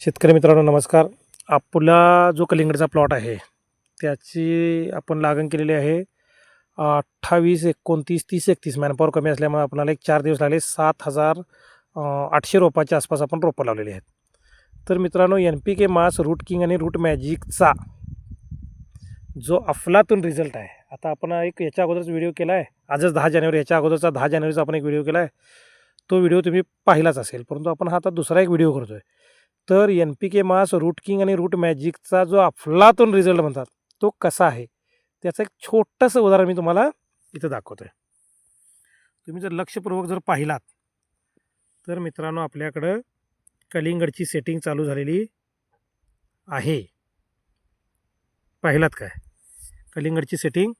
शेतकरी मित्रांनो नमस्कार. आपला जो कलिंगडचा प्लॉट आहे त्याची आपण लागण केलेली आहे अठ्ठावीस एकोणतीस तीस एकतीस. मॅनपॉवर कमी असल्यामुळे आपल्याला एक चार दिवस लागले. सात हजार आठशे रोपाच्या आसपास आपण रोपं लावलेली आहेत. तर मित्रांनो N P K mass root king आणि रूट मॅजिकचा जो अफलातून रिझल्ट आहे आता आपण एक याच्या अगोदरच व्हिडिओ केला आहे. आजच दहा जानेवारी याच्या अगोदरचा दहा जानेवारीचा आपण एक व्हिडिओ केला आहे. तो व्हिडिओ तुम्ही पाहिलाच असेल परंतु आपण हा आता दुसरा एक व्हिडिओ करतो आहे तर N P K mass root king आणि रूट मॅजिकचा जो अफलातून रिझल्ट म्हणतात तो कसा आहे? त्याचं एक छोटंसं उदाहरण मी तुम्हाला इथं दाखवतो आहे तुम्ही जर लक्षपूर्वक जर पाहिलात तर मित्रांनो आपल्याकडं कलिंगडची सेटिंग चालू झालेली आहे. पाहिलात काय? कलिंगडची सेटिंग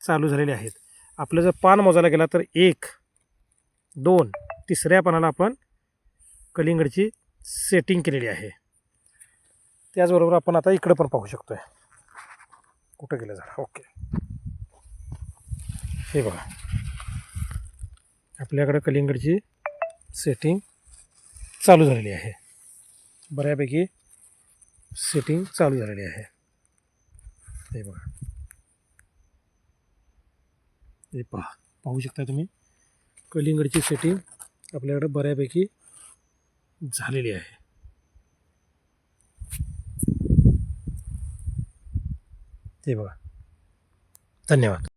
चालू झालेली आहेत आपलं जर पान मोजायला गेला तर एक दोन तिसऱ्या पानाला आपण कलिंगडची सेटिंग केलेली आहे. त्याचबरोबर आपण आता इकडं पण पाहू शकतो आहे कुठं गेलं झाड ओके. हे बघा. आपल्याकडं कलिंगडची सेटिंग चालू झालेली आहे. बऱ्यापैकी सेटिंग चालू झालेली आहे. हे बघा. हे पहा. पाहू शकता तुम्ही? कलिंगडची सेटिंग आपल्याकडं बऱ्यापैकी झालेली आहे. ते बघा. धन्यवाद.